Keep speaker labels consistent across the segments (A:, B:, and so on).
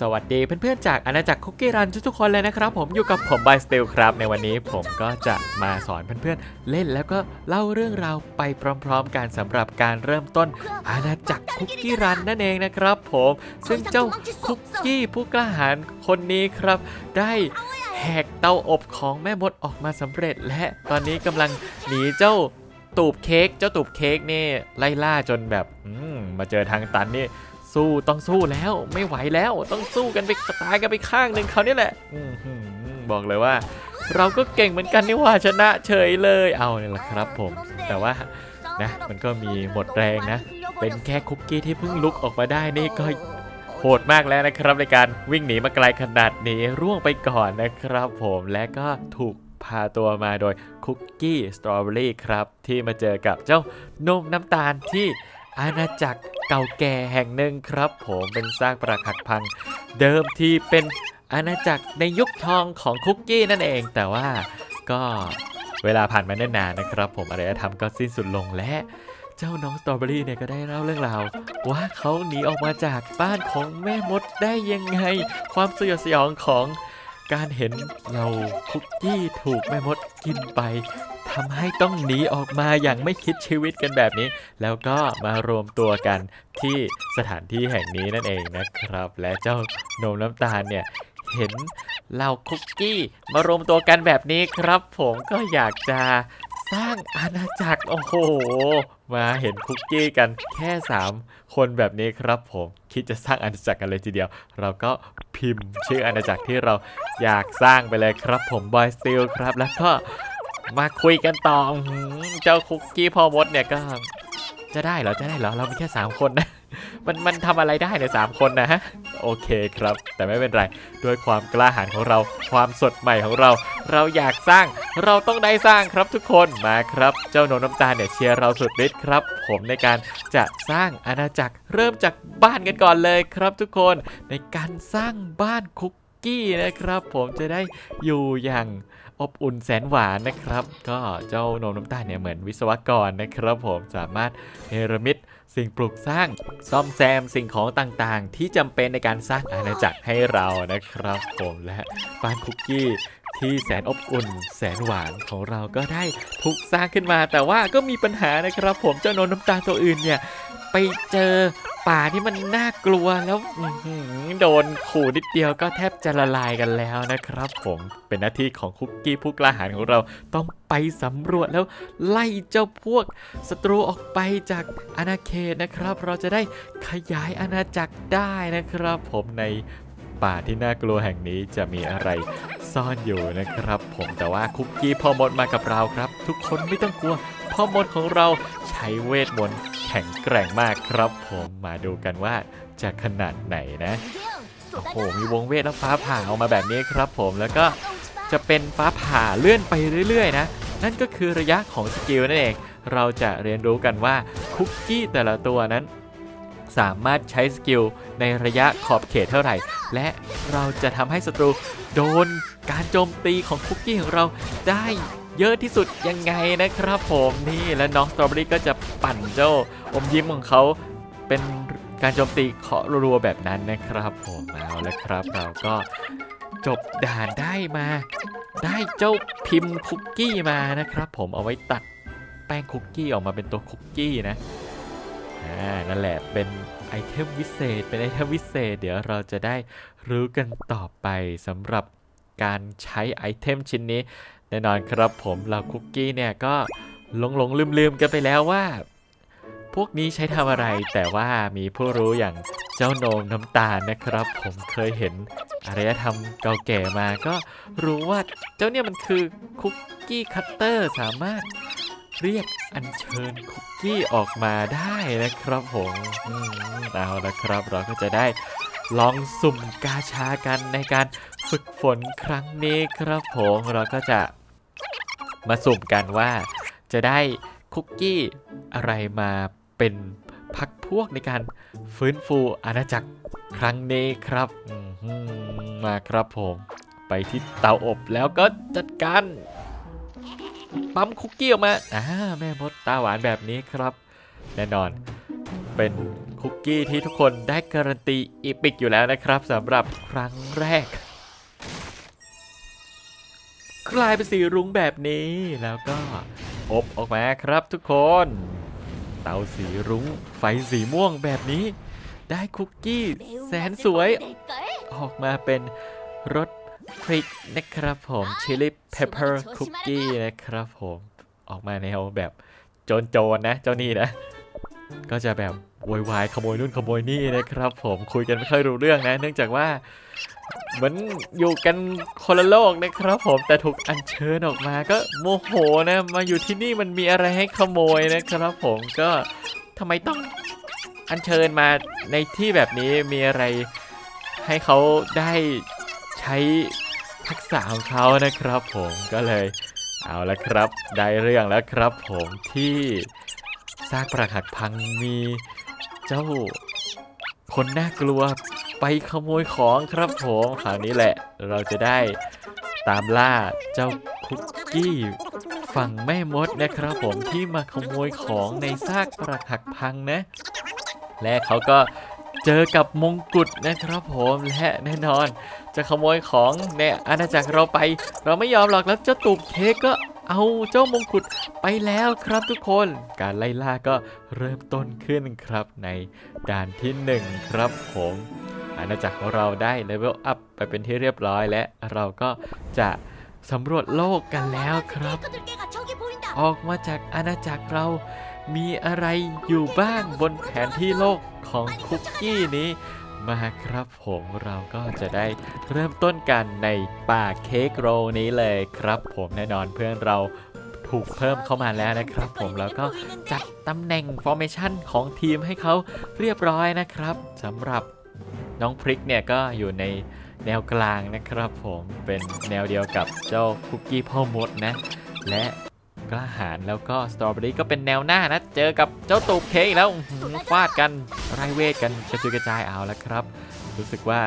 A: สวัสดีเพื่อนๆจากอาณาจักรคุกกี้รันทุกๆคนเลยนะครับ ผมอยู่กับผมบายสติลครับ ในวันนี้ผมก็จะมาสอนเพื่อนๆเล่นแล้วก็เล่าเรื่องราวไปพร้อมๆกันสำหรับการเริ่มต้นอาณาจักรคุกกี้รันนั่นเองนะครับ ผมซึ่งเจ้าคุกกี้ผู้กล้าหาญคนนี้ครับ ได้แหกเตาอบของแม่มดออกมาสำเร็จ และตอนนี้กำลังหนีเจ้าตูบเค้กเจ้าตูบเค้กนี่ไล่ล่าจนแบบมมาเจอทางตันนี่ สู้ต้องสู้แล้วไม่ไหวแล้วต้องสู้กันไปตายกันไปข้างหนึ่งเขานี่แหละบอกเลยว่า เราก็เก่งเหมือนกันนี่ว่าชนะเฉยเลยเอาเนี่ยแหละครับผม แต่ว่านะมันก็มีหมดแรงนะ เป็นแค่คุกกี้ที่เพิ่งลุกออกมาได้นี่ก็โหดมากแล้วนะครับ ในการวิ่งหนีมาไกลขนาดนี้ร่วงไปก่อนนะครับผมและก็ถูกพาตัวมาโดยคุกกี้สตรอเบอรี่ครับ ที่มาเจอกับเจ้านมน้ำตาลที่ อาณาจักรเก่าแก่แห่งหนึ่งครับ ผมเป็นซากปรักหักพัง เดิมทีเป็นอาณาจักรในยุคทองของคุกกี้นั่นเอง แต่ว่าก็เวลาผ่านมาเนิ่นนานนะครับ ผมอารยธรรมก็สิ้นสุดลงและเจ้าน้องสตรอเบอรี่เนี่ยก็ได้เล่าเรื่องราวว่าเขาหนีออกมาจากบ้านของแม่มดได้ยังไง ความสยดสยองของการเห็นเราคุกกี้ถูกแม่มดกินไป ทำให้ต้องหนีออกมาอย่างไม่คิดชีวิตกันแบบนี้ แล้วก็มารวมตัวกันที่สถานที่แห่งนี้นั่นเองนะครับ และเจ้านมน้ำตาลเนี่ยเห็นเหล่าคุกกี้มารวมตัวกันแบบนี้ครับ ผมก็อยากจะสร้างอาณาจักรโอ้โห มาเห็นคุกกี้กันแค่ 3 คนแบบนี้ครับผมคิดจะสร้างอาณาจักรกันเลยทีเดียว เราก็พิมพ์ชื่ออาณาจักรที่เราอยากสร้างไปเลยครับผมบอยสติลครับแล้วก็ มาคุยกันต่อเจ้าคุกกี้พ่อมดเนี่ยก็จะได้เหรอ จะได้เหรอ เรามีแค่3คนนะ มันมันทำอะไรได้เนี่ยสามคนนะฮะ โอเคครับ แต่ไม่เป็นไร ด้วยความกล้าหาญของเรา ความสดใหม่ของเรา เราอยากสร้าง เราต้องได้สร้างครับทุกคน มาครับ เจ้าโนมน้ำตาลเนี่ยเชียร์เราสุดฤทธิ์ครับ ผมในการจะสร้างอาณาจักร เริ่มจากบ้านกันก่อนเลยครับทุกคน ในการสร้างบ้านคุกกี้นะครับ ผมจะได้อยู่อย่าง อบอุ่นแสนหวานนะครับ ก็เจ้านมน้ำตาลเนี่ยเหมือนวิศวกรนะครับผมสามารถเนรมิตสิ่งปลูกสร้างซ่อมแซมสิ่งของต่างๆ ที่จำเป็นในการสร้างอาณาจักรให้เรานะครับผมและบ้านคุกกี้ที่แสนอบอุ่น แสนหวานของเราก็ได้ถูกสร้างขึ้นมา แต่ว่าก็มีปัญหานะครับ ผมเจ้านนน้ำตาลตัวอื่นเนี่ย ไปเจอ ป่าที่มันน่ากลัวแล้วโดนขู่นิดเดียวก็แทบจะละลายกันแล้วนะครับผมเป็นหน้าที่ของคุกกี้ผู้กล้าหาญของเราต้องไปสำรวจแล้วไล่เจ้าพวกศัตรูออกไปจากอาณาเขตนะครับ เราจะได้ขยายอาณาจักรได้นะครับ ผมในป่าที่น่ากลัวแห่งนี้จะมีอะไรซ่อนอยู่นะครับ ผมแต่ว่าคุกกี้พอมดมากับเราครับ ทุกคนไม่ต้องกลัว พ่อมดของเราใช้เวทมนต์แข็งแกร่งมากครับผมมาดูกันว่าจะขนาดไหนนะโอ้โหมีวงเวทแล้วฟ้าผ่าออกมาแบบนี้ครับผมแล้วก็จะเป็นฟ้าผ่าเลื่อนไปเรื่อยๆนะนั่นก็คือระยะของสกิลนั่นเอง เราจะเรียนรู้กันว่าคุกกี้แต่ละตัวนั้น สามารถใช้สกิลในระยะขอบเขตเท่าไหร่ และเราจะทำให้ศัตรูโดนการโจมตีของคุกกี้ของเราได้ เยอะที่สุดยังไงนะครับผมนี่และน้องสตรอเบอรี่ก็จะปั่นเจ้าอมยิ้มของเขาเป็นการโจมตีเคาะรัวๆแบบนั้นนะครับ ผมเอาแล้วครับ เราก็จบด่านได้มา ได้เจ้าพิมพ์คุกกี้มานะครับ ผมเอาไว้ตัดแป้งคุกกี้ออกมาเป็นตัวคุกกี้นะอ่านั่นแหละเป็นไอเทมวิเศษเป็นไอเทมวิเศษ เดี๋ยวเราจะได้รู้กันต่อไปสำหรับการใช้ไอเทมชิ้นนี้ แน่นอนครับผมเราคุกกี้เนี่ยก็หลงหลงลืมลืมกันไปแล้วว่า พวกนี้ใช้ทำอะไรแต่ว่ามีผู้รู้อย่างเจ้าโนมน้ำตาลนะครับ ผมเคยเห็นอารยธรรมเก่าแก่มาก็รู้ว่าเจ้าเนี่ยมันคือคุกกี้คัตเตอร์สามารถเรียกอัญเชิญคุกกี้ออกมาได้นะครับผมอมเอาละครับเราก็จะได้ ลองสุ่มกาชากันในการฝึกฝนครั้งนี้ครับผมเราก็จะมาสุ่มกันว่า จะได้คุกกี้อะไรมาเป็นพักพวกในการฟื้นฟูอาณาจักรครั้งนี้ครับมาครับผม ไปที่เตาอบแล้วก็จัดการปั๊มคุกกี้ออกมาอ่าแม่มดตาหวานแบบนี้ครับ แน่นอนเป็น คุกกี้ที่ทุกคนได้การันตีอีปิกอยู่แล้วนะครับสำหรับครั้งแรก กลายเป็นสีรุ้งแบบนี้แล้วก็อบออกมาครับทุกคน เตาสีรุ้งไฟสีม่วงแบบนี้ ได้คุกกี้แสนสวย ออกมาเป็นรสพริกนะครับผมชิลลี่เพปเปอร์คุกกี้นะครับผมออกมาแนวแบบโจรๆนะ เจ้านี่นะ ก็จะแบบโวยวายขโมยนู่นขโมยนี่นะครับ ผมคุยกันไม่ค่อยรู้เรื่องนะ เนื่องจากว่าเหมือนอยู่กันคนละโลกนะครับผมแต่ถูกอัญเชิญออกมาก็โมโหนะมาอยู่ที่นี่มันมีอะไรให้ขโมยนะครับ ผมก็ทำไมต้องอัญเชิญมาในที่แบบนี้มีอะไรให้เขาได้ใช้ทักษะของเขานะครับ ผมก็เลยเอาละครับ ได้เรื่องแล้วครับ ผมที่ ซากปรักหักพังมีเจ้าคนน่ากลัวไปขโมยของครับผมคราวนี้แหละ เราจะได้ตามล่าเจ้าคุกกี้ฝั่งแม่มดนะครับผมที่มาขโมยของในซากปรักหักพังนะ และเขาก็เจอกับมงกุฎนะครับผมและแน่นอน จะขโมยของในอาณาจักรเราไป เราไม่ยอมหรอกแล้วเจ้าตูบเค้กก็ เอาเจ้ามงกุฎไปแล้วครับทุกคน การไล่ล่าก็เริ่มต้นขึ้นครับในด่านที่หนึ่งครับผมอาณาจักรของเราได้เลเวลอัพไปเป็นที่เรียบร้อยและเราก็จะสำรวจโลกกันแล้วครับ ออกมาจากอาณาจักรเรามีอะไรอยู่บ้างบนแผนที่โลกของคุกกี้นี้ มาครับผมเราก็จะได้เริ่มต้นกันในป่าเค้กโรลนี้เลยครับผมแน่นอนเพื่อนเราถูกเพิ่มเข้ามาแล้วนะครับผมแล้วก็จัดตำแหน่ง formation ของทีมให้เขาเรียบร้อยนะครับสำหรับน้องพริกเนี่ยก็อยู่ในแนวกลางนะครับผมเป็นแนวเดียวกับเจ้าคุกกี้พ่อมดนะ และ กล้าหาญแล้วก็สตรอเบอรี่ก็เป็นแนวหน้านะ เจอกับเจ้าตูบเค้กอีกแล้วอื้อหือฟาดกันไร้เวทกันกระจุยกระจายเอาแล้วครับ รู้สึกว่า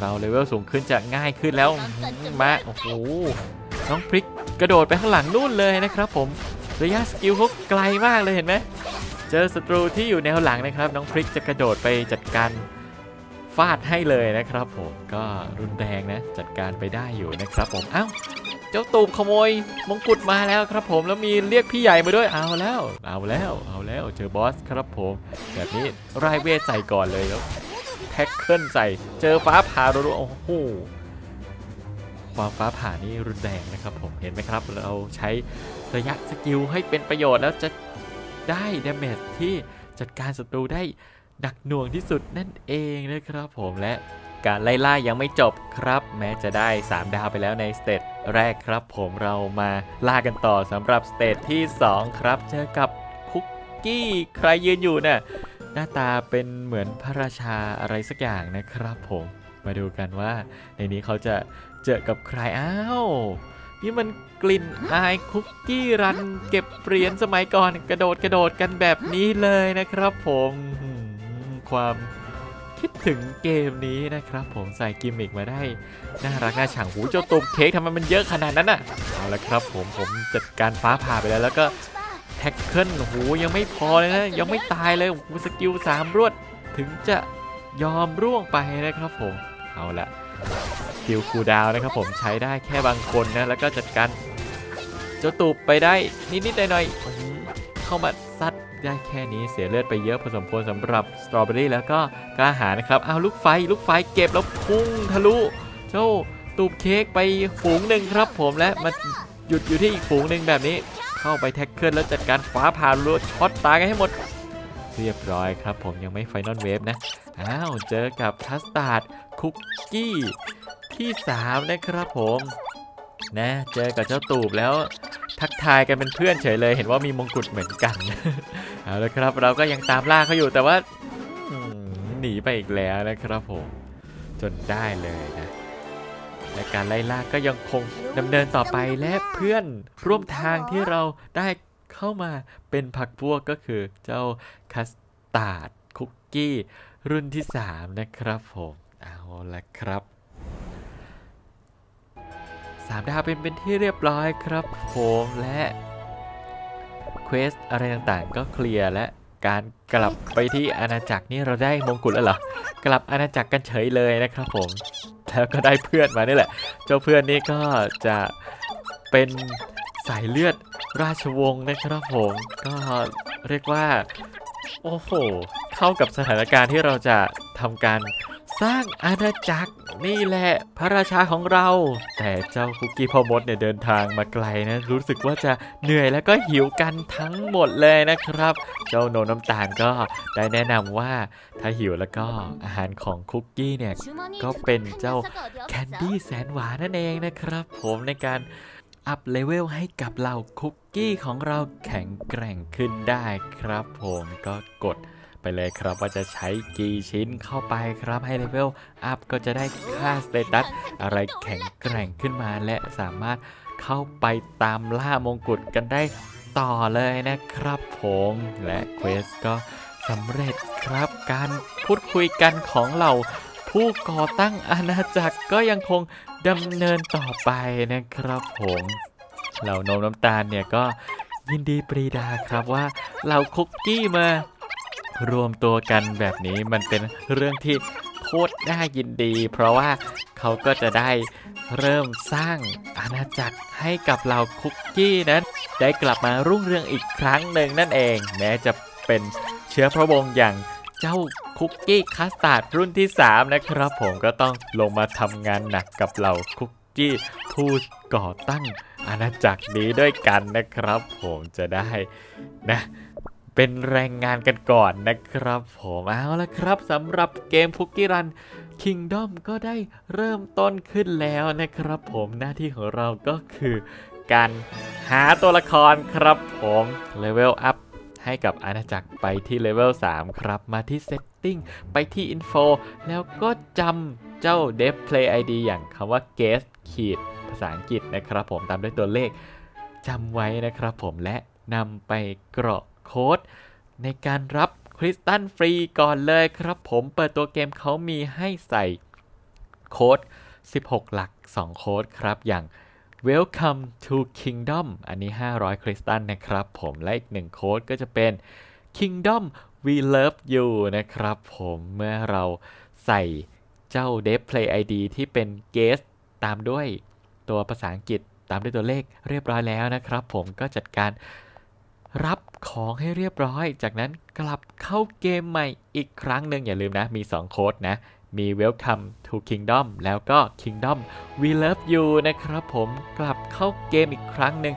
A: เราเลเวลสูงขึ้นจะง่ายขึ้นแล้วอื้อหือมาโอ้โหน้องพริกกระโดดไปข้างหลังนู่นเลยนะครับผมระยะสกิลเขาไกลมากเลยเห็นไหมเจอศัตรูที่อยู่แนวหลังนะครับ น้องพริกจะกระโดดไปจัดการฟาดให้เลยนะครับผมก็รุนแรงนะจัดการไปได้อยู่นะครับผมเอ้า เจ้าตูบขโมยมงกุฎมาแล้วครับผมแล้วมีเรียกพี่ใหญ่มาด้วยเอาแล้ว เอาแล้วเอาแล้วเจอบอสครับผม แบบนี้รายเวทใส่ก่อนเลยแล้วแท็กเกิลใส่เจอฟ้าผ่ารัวๆโอ้โหความฟ้าผ่านี่รุนแรงนะครับผมเห็นไหมครับ เราใช้ระยะสกิลให้เป็นประโยชน์แล้วจะได้ดาเมจที่จัดการศัตรูได้หนักหน่วงที่สุดนั่นเองนะครับผมและ การไล่ล่ายังไม่จบครับ แม้จะได้ 3 ดาวไปแล้วในสเตจแรกครับ ผมเรามาล่ากันต่อสำหรับสเตจที่ 2 ครับ เจอกับคุกกี้ใครยืนอยู่น่ะหน้าตาเป็นเหมือนพระราชาอะไรสักอย่างนะครับผมมาดูกันว่า ในนี้เขาจะเจอกับใครอ้าวนี่มันกลิ่นอายคุกกี้รันเก็บเหรียญสมัยก่อนกระโดดกระโดดกันแบบนี้เลยนะครับผมความ คิดถึงเกมนี้นะครับ ผมใส่กิมมิกมาได้ น่ารักน่าฉ่างหูเจ้าตุ่มเค้กทำไมมันเยอะขนาดนั้นน่ะเอาละครับผมผมจัดการฟ้าผ่าไปแล้วแล้วก็แท็กเกิลโอ้โหยังไม่พอเลยนะยังไม่ตายเลยโอ้โหสกิลสามรวดถึงจะยอมร่วงไปนะครับผมเอาละสกิลคูดาวนะครับผมใช้ได้แค่บางคนนะแล้วก็จัดการเจ้าตูบไปได้นิดๆหน่อยๆอื้อหือเข้ามาซัด ได้แค่นี้เสียเลือดไปเยอะพอสมควรสำหรับสตรอเบอรี่แล้วก็กล้าหาญนะครับเอาลูกไฟลูกไฟเก็บแล้วพุ่งทะลุเจ้าตูบเค้กไปฝูงหนึ่งครับผมและมาหยุดอยู่ที่อีกฝูงหนึ่งแบบนี้ เข้าไปแท็กเกิลแล้วจัดการฟ้าผ่ารัวช็อตตายกันให้หมด เรียบร้อยครับผมยังไม่ไฟนอลเวฟนะ อ้าว เจอกับคัสตาร์ดคุกกี้ที่ 3 นะครับผมนะเจอกับเจ้าตูบแล้ว ทักทายกันเป็นเพื่อนเฉยเลยเห็นว่ามีมงกุฎเหมือนกันเอาละครับเราก็ยังตามล่าเขาอยู่แต่ว่าหนีไปอีกแล้วนะครับผมจนได้เลยนะและการไล่ล่าก็ยังคงดำเนินต่อไปและเพื่อนร่วมทางที่เราได้เข้ามาเป็นผักพวกก็คือเจ้าคัสตาร์ดคุกกี้รุ่นที่ 3 นะครับผมเอาละครับ สามดาวเป็นเป็นที่เรียบร้อยครับผมและเควสอะไรต่างๆ ก็เคลียร์และการกลับไปที่อาณาจักรนี่เราได้มงกุฎแล้วเหรอกลับอาณาจักรกันเฉยเลยนะครับผมแล้วก็ได้เพื่อนมานี่แหละ เจ้าเพื่อนนี่ก็จะเป็นสายเลือดราชวงศ์นะครับผมก็เรียกว่า โอ้โห เข้ากับสถานการณ์ที่เราจะทำการ สร้างอาณาจักรนี่แหละพระราชาของเรา แต่เจ้าคุกกี้พ่อมดเนี่ยเดินทางมาไกลนะ รู้สึกว่าจะเหนื่อยแล้วก็หิวกันทั้งหมดเลยนะครับ เจ้าโนน้ำตาลก็ได้แนะนำว่าถ้าหิวแล้วก็อาหารของคุกกี้เนี่ย ก็เป็นเจ้าแคนดี้แสนหวานนั่นเองนะครับ ผมในการอัพเลเวลให้กับเราคุกกี้ของเราแข็งแกร่งขึ้นได้ครับ ผมก็กด ไปเลยครับว่าจะใช้กี่ชิ้นเข้าไปครับให้เลเวลอัพก็จะได้ค่าสเตตัสอะไรแข็งแกร่งขึ้นมาและสามารถเข้าไปตามล่ามงกุฎกันได้ต่อเลยนะครับผมและเควสก็สำเร็จครับการพูดคุยกันของเราผู้ก่อตั้งอาณาจักรก็ยังคงดำเนินต่อไปนะครับผมเหล่านมน้ำตาลเนี่ยก็ยินดีปรีดาครับว่าเหล่าคุกกี้มา รวมตัวกันแบบนี้มันเป็นเรื่องที่โคตรน่ายินดี เพราะว่าเขาก็จะได้เริ่มสร้างอาณาจักรให้กับเหล่าคุกกี้นั้น ได้กลับมารุ่งเรืองอีกครั้งหนึ่งนั่นเอง แม้จะเป็นเชื้อพระวงศ์อย่างเจ้าคุกกี้คัสตาร์ดรุ่นที่ 3 นะครับผมก็ต้องลงมาทำงานหนักกับเหล่าคุกกี้ผู้ก่อตั้งอาณาจักรนี้ด้วยกันนะครับผมจะได้นะ เป็นแรงงานกันก่อนนะครับผมเอาละครับสำหรับเกมคุกกี้รัน Kingdom ก็ได้เริ่มต้นขึ้นแล้วนะครับผมหน้าที่ของเราก็คือการหาตัวละครครับผมเลเวลอัพให้กับอาณาจักรไปที่เลเวล3ครับ มาที่ Setting ไปที่ Info แล้วก็จำเจ้า Dev Play ID อย่างคำว่า guest ขีดภาษาอังกฤษนะครับผมตามด้วยตัวเลขจำไว้นะครับผมและนำไปกรอก โค้ดในการรับคริสตัลฟรีก่อนเลยครับผมเปิดตัวเกมเขามีให้ใส่โค้ด 16 หลัก 2 โค้ดครับอย่าง Welcome to Kingdom อันนี้ 500 คริสตัลนะครับผมและอีกหนึ่งโค้ดก็จะเป็น Kingdom We Love You นะครับผมเมื่อเราใส่เจ้า Dev Play ID ที่เป็น Guest ตามด้วยตัวภาษาอังกฤษตามด้วยตัวเลขเรียบร้อยแล้วนะครับผมก็จัดการ รับของให้เรียบร้อย จากนั้นกลับเข้าเกมใหม่อีกครั้งหนึ่งอย่าลืมนะ มี 2 โค้ดนะ มี Welcome to Kingdom แล้วก็ Kingdom We Love You นะครับผมกลับเข้าเกมอีกครั้งหนึ่ง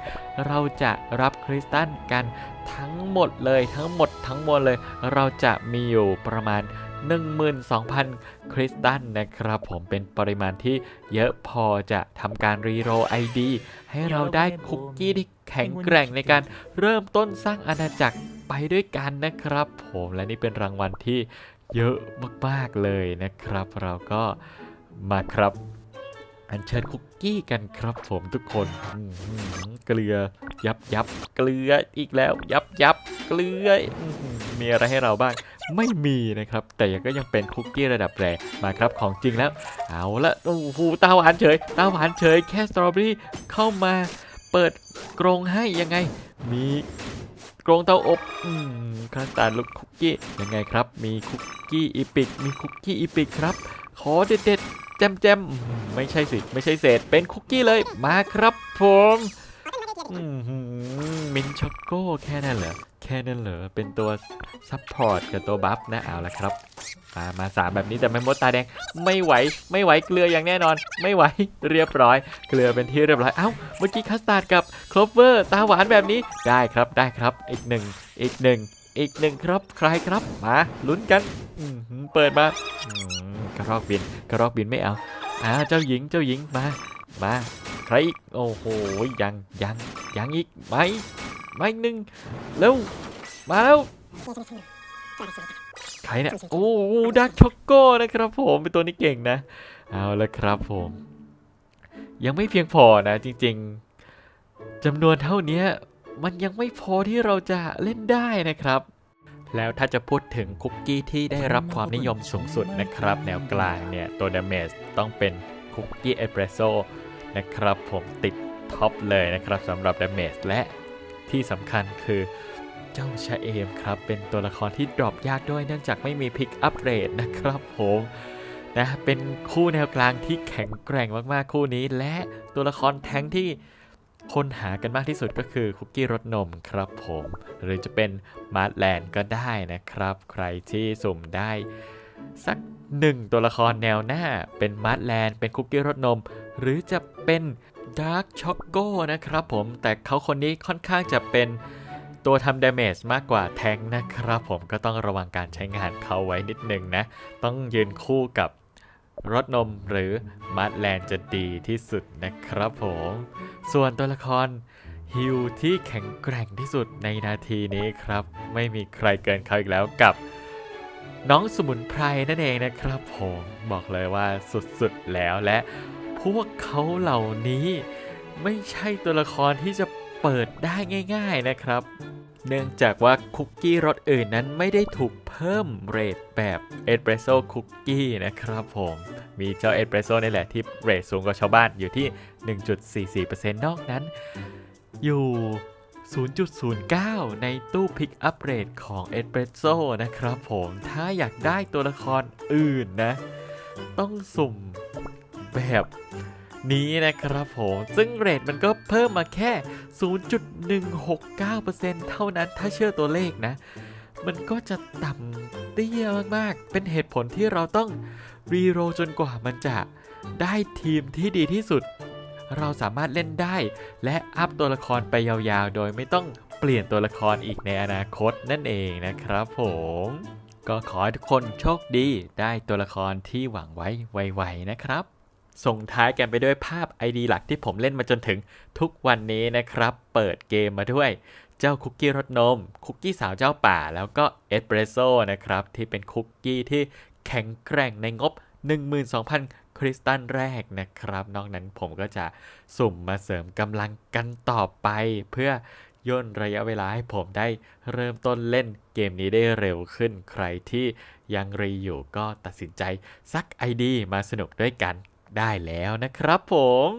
A: เราจะรับคริสตัลกันทั้งหมดเลยทั้งหมดทั้งมวลเลย เราจะมีอยู่ประมาณ 12,000 คริสตัลนะครับ ผมเป็นปริมาณที่เยอะพอจะทำการรีโรไอดีให้เราได้คุกกี้ที่แข็งแกร่งในการเริ่มต้นสร้างอาณาจักรไปด้วยกันนะครับ ผมและนี่เป็นรางวัลที่เยอะมาก ๆ เลยนะครับ เราก็มาครับ อัญเชิญคุกกี้กันครับผมทุกคนเกลือยับยับเกลืออีกแล้ว ยับยับเกลือมีอะไรให้เราบ้าง ไม่มีนะครับ แต่ก็ยังเป็นคุกกี้ระดับแรมาครับของจริงแล้ว เอาละโอ้โหตาหวานเฉยตาหวานเฉยแค่สตรอเบอรี่เข้ามาเปิดกรงให้ยังไง มีกรงเตาอบอืมคัสตาร์ดลูกคุกกี้ยังไงครับ มีคุกกี้อีพิกมีคุกกี้อีพิกครับ ขอเด็ดๆแจมแจมๆอืมไม่ใช่สิ ไม่ใช่เศษ เป็นคุกกี้เลย มาครับผมมินช็อกโก้แค่นั้นเหรอ แค่นั้นเหรอ เป็นตัวซัพพอร์ตกับตัวบัฟนะ เอาละครับมามาสามแบบนี้แต่แม่มดตาแดง ไม่ไหว ไม่ไหวเกลืออย่างแน่นอน ไม่ไหว เรียบร้อย เกลือเป็นที่เรียบร้อย เอ้า เมื่อกี้คัสตาร์ดกับคลอฟเวอร์ตาหวานแบบนี้ ได้ครับ ได้ครับ อีกหนึ่ง อีกหนึ่ง อีกหนึ่งครับ ใครครับ มาลุ้นกัน เปิดมา ระรอกบินกระรอกบินไม่เอาอ้าเจ้าหญิงเจ้าหญิงมามาใครอีกโอ้โหยังยังยังอีกไหมไม่หนึ่งเร็วมาแล้วใครเนี่ยโอ้ดักช็อกโก้นะครับผมเป็นตัวนี้เก่งนะเอาละครับผม ยังไม่เพียงพอนะจริงๆจำนวนเท่านี้มันยังไม่พอที่เราจะเล่นได้นะครับ แล้วถ้าจะพูดถึงคุกกี้ที่ได้รับความนิยมสูงสุดนะครับ แนวกลางเนี่ย ตัวดาเมจต้องเป็นคุกกี้เอสเปรสโซ่นะครับ ผมติดท็อปเลยนะครับสำหรับดาเมจและที่สำคัญคือเจ้าชะเอมครับ เป็นตัวละครที่ดรอปยากด้วยเนื่องจากไม่มีพิกอัพเกรดนะครับผมนะเป็นคู่แนวกลางที่แข็งแกร่งมากๆคู่นี้ และตัวละครแทงที่ คนหากันมากที่สุดก็คือคุกกี้รสนมครับผม หรือจะเป็นมาร์ทแลนด์ก็ได้นะครับ ใครที่สุ่มได้ สักหนึ่งตัวละครแนวหน้าเป็นมาร์ทแลนด์เป็นคุกกี้รสนม หรือจะเป็นดาร์ c ช็อกโก้นะครับผม แต่เขาคนนี้ค่อนข้างจะเป็นตัวทำดาเมจมากกว่าแทงนะครับผมก็ต้องระวังการใช้งานเขาไว้นิดนึงนะ ต้องยืนคู่กับ รสนมหรือมาร์ทแลนจะดีที่สุดนะครับผม ส่วนตัวละครฮิวที่แข็งแกร่งที่สุดในนาทีนี้ครับ ไม่มีใครเกินเขาอีกแล้วกับ น้องสมุนไพรนั่นเองนะครับ ผมบอกเลยว่าสุดๆแล้วและ พวกเขาเหล่านี้ไม่ใช่ตัวละครที่จะเปิดได้ง่าย ๆนะครับ เนื่องจากว่าคุกกี้รสอื่นนั้นไม่ได้ถูกเพิ่มเรทแบบเอสเปรสโซ่คุกกี้นะครับผม มีเจ้าเอสเปรสโซ่นี่แหละที่เรทสูงกว่าชาวบ้านอยู่ที่ 1.44%นอกนั้น อยู่ 0.09 ในตู้พิกอัพเรทของเอสเปรสโซ่นะครับผม ถ้าอยากได้ตัวละครอื่นนะ ต้องสุ่มแบบ นี้นะครับผมซึ่งเรทมันก็เพิ่มมาแค่ 0.169%เท่านั้นถ้าเชื่อตัวเลขนะ มันก็จะต่ำเตี้ยมากๆ เป็นเหตุผลที่เราต้องรีโรจนกว่ามันจะได้ทีมที่ดีที่สุด เราสามารถเล่นได้ และอัพตัวละครไปยาวๆ โดยไม่ต้องเปลี่ยนตัวละครอีกในอนาคตนั่นเองนะครับผมก็ขอให้ทุกคนโชคดีได้ตัวละครที่หวังไว้ไวๆนะครับ ส่งท้ายกันไปด้วยภาพ ID หลักที่ผมเล่นมาจนถึงทุกวันนี้นะครับ เปิดเกมมาด้วย เจ้าคุกกี้รสนม คุกกี้สาวเจ้าป่า แล้วก็เอสเปรสโซ่นะครับ ที่เป็นคุกกี้ที่แข็งแกร่งในงบ 12,000 คริสตัลแรกนะครับ นอกนั้นผมก็จะสุ่มมาเสริมกำลังกันต่อไป เพื่อย่นระยะเวลาให้ผมได้เริ่มต้นเล่นเกมนี้ได้เร็วขึ้น ใครที่ยังรีอยู่ก็ตัดสินใจซัก ID มาสนุกด้วยกัน ได้แล้วนะครับผม